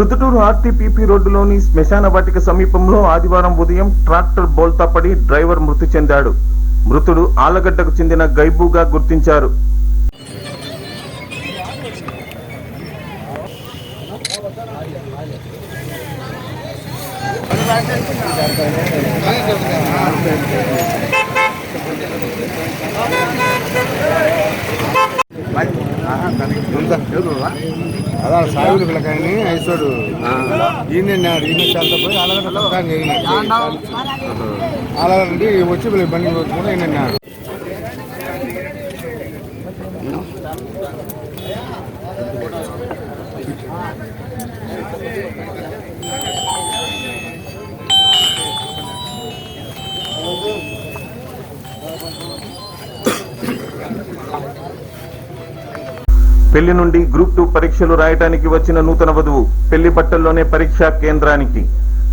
Proddatur RTPP రోడ్డులోని శ్మశాన వాటిక సమీపంలో ఆదివారం ఉదయం ట్రాక్టర్ బోల్తా పడి డ్రైవర్ మృతి చెందాడు. మృతుడు ఆలగడ్డకు చెందిన గైబుగా గుర్తించారు. అదా సాగులు పిల్లకాయని ఐసోడు ఈయన ఈయన పోయి అలాగే అలాగంటే వచ్చి వీళ్ళ బండి వచ్చుకుంటే ఈయన పెళ్ళి నుండి గ్రూప్ టూ పరీక్షలు రాయటానికి వచ్చిన నూతన వధువు పెళ్ళి పట్టల్లోనే పరీక్షా కేంద్రానికి.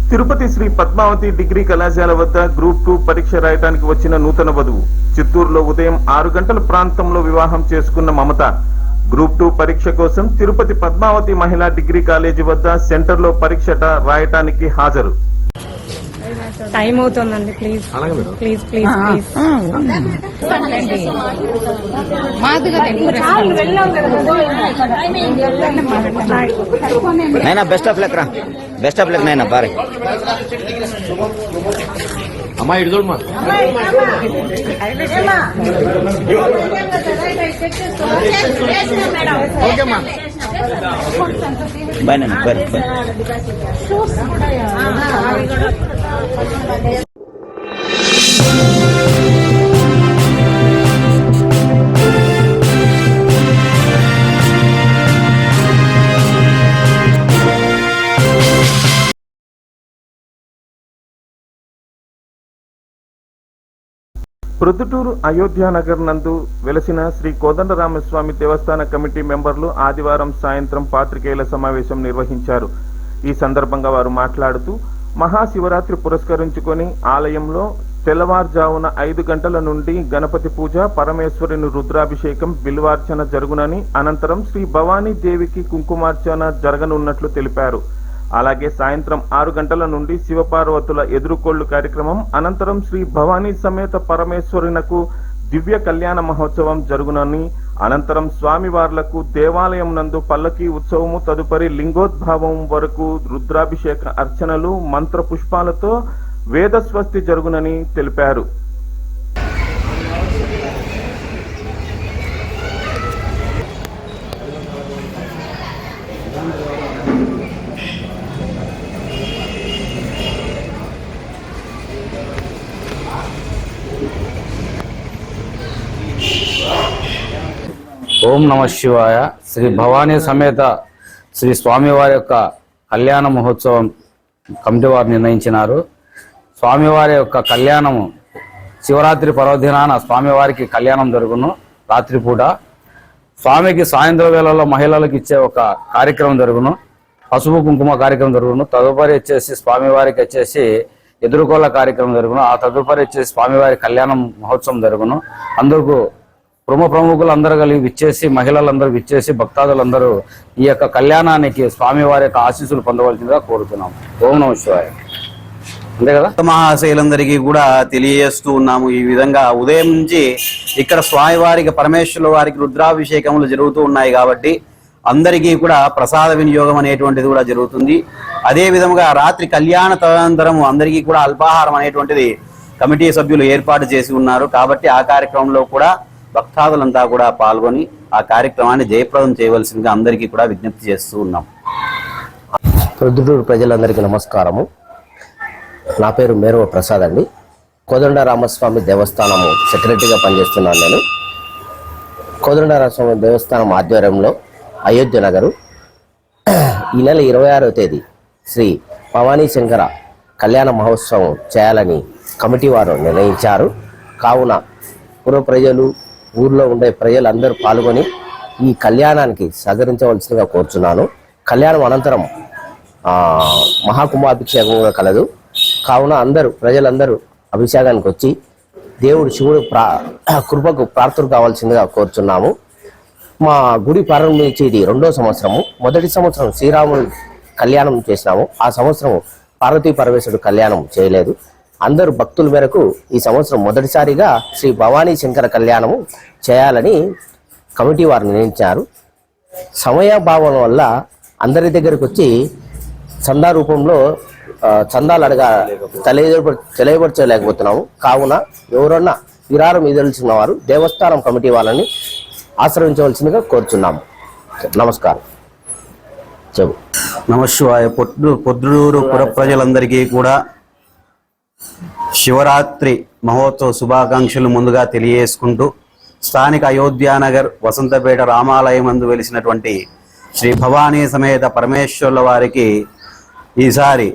తిరుపతి శ్రీ పద్మావతి డిగ్రీ కళాశాల వద్ద గ్రూప్ టూ పరీక్ష రాయటానికి వచ్చిన నూతన వధువు చిత్తూరులో ఉదయం ఆరు గంటల ప్రాంతంలో వివాహం చేసుకున్న మమత గ్రూప్ టూ పరీక్ష కోసం తిరుపతి పద్మావతి మహిళా డిగ్రీ కాలేజీ వద్ద సెంటర్లో పరీక్షట రాయటానికి హాజరు. టైం అవుతుందండి please please please please Naina best of luck రా. బెస్ట్ ఆఫ్ లక్ నైనా బారే. అమ్మా ఇటు చూడమ్మా. ఓకేమ్మా bye bye bye. Proddatur Ayodhyanagar నందు వెలసిన శ్రీ కోదండరామస్వామి దేవస్థాన కమిటీ మెంబర్లు ఆదివారం సాయంత్రం పాత్రికేయుల సమావేశం నిర్వహించారు. ఈ సందర్భంగా వారు మాట్లాడుతూ మహాశివరాత్రి పురస్కరించుకొని ఆలయంలో తెల్లవారుజామున ఐదు గంటల నుండి గణపతి పూజ పరమేశ్వరుని రుద్రాభిషేకం బిల్వార్చన జరుగునని అనంతరం శ్రీ భవానీ దేవికి కుంకుమార్చన జరగనున్నట్లు తెలిపారు. అలాగే సాయంత్రం ఆరు గంటల నుండి శివపార్వతుల ఎదురుకోళ్ళు కార్యక్రమం అనంతరం శ్రీ భవానీ సమేత పరమేశ్వరునకు దివ్య కళ్యాణ మహోత్సవం జరుగునని అనంతరం స్వామివార్లకు దేవాలయం నందు పల్లకి ఉత్సవము తదుపరి లింగోద్భావం వరకు రుద్రాభిషేక అర్చనలు మంత్ర పుష్పాలతో వేదస్వస్తి జరుగునని తెలిపారు. ఓం నమ శివాయ. శ్రీ భవానీ సమేత శ్రీ స్వామివారి యొక్క కళ్యాణ మహోత్సవం కమిటీ వారు నిర్ణయించినారు. స్వామివారి యొక్క కళ్యాణము శివరాత్రి పర్వదినాన స్వామివారికి కళ్యాణం జరుగును రాత్రిపూట స్వామికి సాయంత్రం వేళలో మహిళలకు ఇచ్చే ఒక కార్యక్రమం జరుగును పసుపు కుంకుమ కార్యక్రమం జరుగును తదుపరి వచ్చేసి స్వామివారికి వచ్చేసి ఎదుర్కోళ్ళ కార్యక్రమం జరుగును ఆ తదుపరి వచ్చేసి స్వామివారి కళ్యాణం మహోత్సవం జరుగును. అందుకు ప్రముఖ ప్రముఖులు అందరూ కలిగి విచ్చేసి మహిళలందరూ విచ్చేసి భక్తాదులందరూ ఈ యొక్క కళ్యాణానికి స్వామివారి యొక్క ఆశీస్సులు పొందవలసిందిగా కోరుతున్నాం. ఓం నమ శివాయ. అంతే కదా? మహాశైలందరికీ కూడా తెలియజేస్తూ ఉన్నాము ఈ విధంగా. ఉదయం నుంచి ఇక్కడ స్వామివారికి పరమేశ్వరుల వారికి రుద్రాభిషేకములు జరుగుతూ ఉన్నాయి కాబట్టి అందరికీ కూడా ప్రసాద వినియోగం అనేటువంటిది కూడా జరుగుతుంది. అదే విధముగా రాత్రి కళ్యాణ తదనంతరం అందరికీ కూడా అల్పాహారం అనేటువంటిది కమిటీ సభ్యులు ఏర్పాటు చేసి ఉన్నారు. కాబట్టి ఆ కార్యక్రమంలో కూడా భక్తాదులంతా కూడా పాల్గొని ఆ కార్యక్రమాన్ని జయప్రదం చేయవలసిందిగా అందరికీ కూడా విజ్ఞప్తి చేస్తూ ఉన్నాం. ప్రొద్దుటూరు ప్రజలందరికీ నమస్కారము. నా పేరు మేరవ ప్రసాద్ అండి. కోదండ రామస్వామి దేవస్థానము సెక్రటరీగా పనిచేస్తున్నాను నేను. కోదండ రామస్వామి దేవస్థానం ఆధ్వర్యంలో అయోధ్య నగరు. ఈ నెల ఇరవై ఆరో తేదీ శ్రీ భవానీ శంకర కళ్యాణ మహోత్సవం చేయాలని కమిటీ వారు నిర్ణయించారు. కావున పూర్వ ప్రజలు ఊర్లో ఉండే ప్రజలందరూ పాల్గొని ఈ కళ్యాణానికి సహకరించవలసిందిగా కోరుచున్నాను. కళ్యాణం అనంతరం మహాకుంభాభిషేకం కూడా కలదు. కావున అందరూ ప్రజలందరూ అభిషేకానికి వచ్చి దేవుడు శివుడు ప్రా కృపకు ప్రార్థన కావాల్సిందిగా కోరుచున్నాము. మా గుడి ప్రారంభించేది రెండో సంవత్సరము. మొదటి సంవత్సరం శ్రీరాముడు కళ్యాణం చేసినాము. ఆ సంవత్సరం పార్వతీ పరమేశ్వరుడు కళ్యాణం చేయలేదు. అందరు భక్తుల మేరకు ఈ సంవత్సరం మొదటిసారిగా శ్రీ భవానీ శంకర కళ్యాణము చేయాలని కమిటీ వారు నిర్ణయించారు. సమయాభావం వల్ల అందరి దగ్గరకు వచ్చి చందా రూపంలో చందాలు అడగా తెలియజ తెలియపరచలేకపోతున్నాము. కావున ఎవరన్నా విరారం ఇదల్చిన వారు దేవస్థానం కమిటీ వాళ్ళని ఆశ్రయించవలసిందిగా కోరుచున్నాము. నమస్కారం. చెప్పు నమశివాయ పొద్దు పొద్దుటూరు పుర ప్రజలందరికీ కూడా శివరాత్రి మహోత్సవ శుభాకాంక్షలు ముందుగా తెలియజేసుకుంటూ స్థానిక అయోధ్యానగర్ వసంతపేట రామాలయం నందు వెలిసినటువంటి శ్రీ భవానీ సమేత పరమేశ్వర్ల వారికి ఈసారి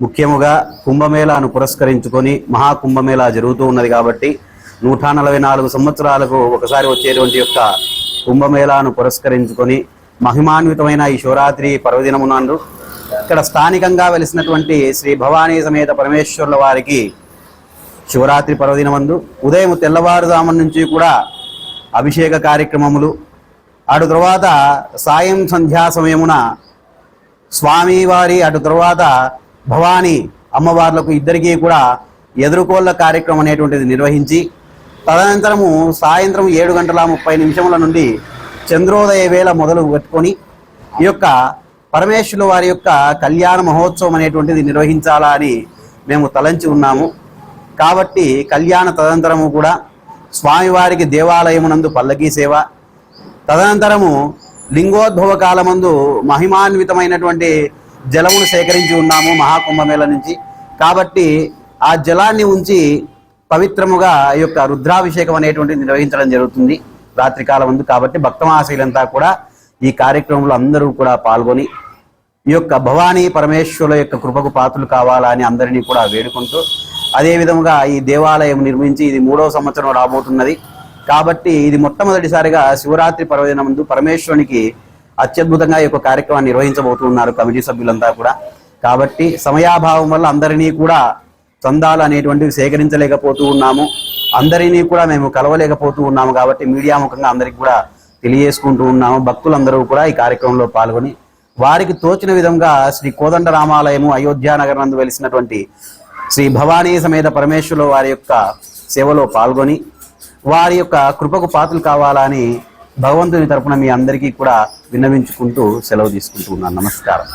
ముఖ్యముగా కుంభమేళాను పురస్కరించుకొని మహాకుంభమేళా జరుగుతూ ఉన్నది కాబట్టి నూట నలభై నాలుగు సంవత్సరాలకు ఒకసారి వచ్చేటువంటి యొక్క కుంభమేళాను పురస్కరించుకొని మహిమాన్వితమైన ఈ శివరాత్రి పర్వదినమునందు ఇక్కడ స్థానికంగా వెలిసినటువంటి శ్రీ భవానీ సమేత పరమేశ్వరుల వారికి శివరాత్రి పర్వదినమందు ఉదయం తెల్లవారుజాము నుంచి కూడా అభిషేక కార్యక్రమములు అటు తర్వాత సాయం సంధ్యా సమయమున స్వామివారి అటు తర్వాత భవానీ అమ్మవార్లకు ఇద్దరికీ కూడా ఎదుర్కోళ్ళ కార్యక్రమం అనేటువంటిది నిర్వహించి తదనంతరము సాయంత్రం ఏడు గంటల ముప్పై నిమిషముల నుండి చంద్రోదయ వేళ మొదలు పెట్టుకొని ఈ యొక్క పరమేశ్వరుల వారి యొక్క కళ్యాణ మహోత్సవం అనేటువంటిది నిర్వహించాలా అని మేము తలంచి ఉన్నాము. కాబట్టి కళ్యాణ తదనంతరము కూడా స్వామివారికి దేవాలయమునందు పల్లకీ సేవ. తదనంతరము లింగోద్భవ కాలమందు మహిమాన్వితమైనటువంటి జలమును సేకరించి ఉన్నాము మహాకుంభమేళ నుంచి. కాబట్టి ఆ జలాన్ని ఉంచి పవిత్రముగా ఈ యొక్క రుద్రాభిషేకం అనేటువంటిది నిర్వహించడం జరుగుతుంది రాత్రికాలం ముందు కాబట్టి భక్తమాశయులంతా కూడా ఈ కార్యక్రమంలో అందరూ కూడా పాల్గొని ఈ యొక్క భవానీ పరమేశ్వరుల యొక్క కృపకు పాత్రలు కావాలని అందరినీ కూడా వేడుకుంటూ అదే విధముగా ఈ దేవాలయం నిర్మించి ఇది మూడవ సంవత్సరం రాబోతున్నది. కాబట్టి ఇది మొట్టమొదటిసారిగా శివరాత్రి పర్వదిన ముందు పరమేశ్వరునికి అత్యద్భుతంగా ఈ యొక్క కార్యక్రమాన్ని నిర్వహించబోతున్నారు కమిటీ సభ్యులంతా కూడా. కాబట్టి సమయాభావం వల్ల అందరినీ కూడా చందాలు అనేటువంటివి సేకరించలేకపోతూ ఉన్నాము. అందరినీ కూడా మేము కలవలేకపోతూ ఉన్నాము కాబట్టి మీడియా ముఖంగా అందరికి కూడా తెలియజేసుకుంటూ ఉన్నాము. భక్తులందరూ కూడా ఈ కార్యక్రమంలో పాల్గొని వారికి తోచిన విధంగా శ్రీ కోదండ రామాలయము అయోధ్యానగర్ నందు వెలిసినటువంటి శ్రీ భవానీ సమేత పరమేశ్వరుల వారి యొక్క సేవలో పాల్గొని వారి యొక్క కృపకు పాత్రలు కావాలని భగవంతుని తరపున మీ అందరికీ కూడా విన్నవించుకుంటూ సెలవు తీసుకుంటూ ఉన్నాను. నమస్కారం.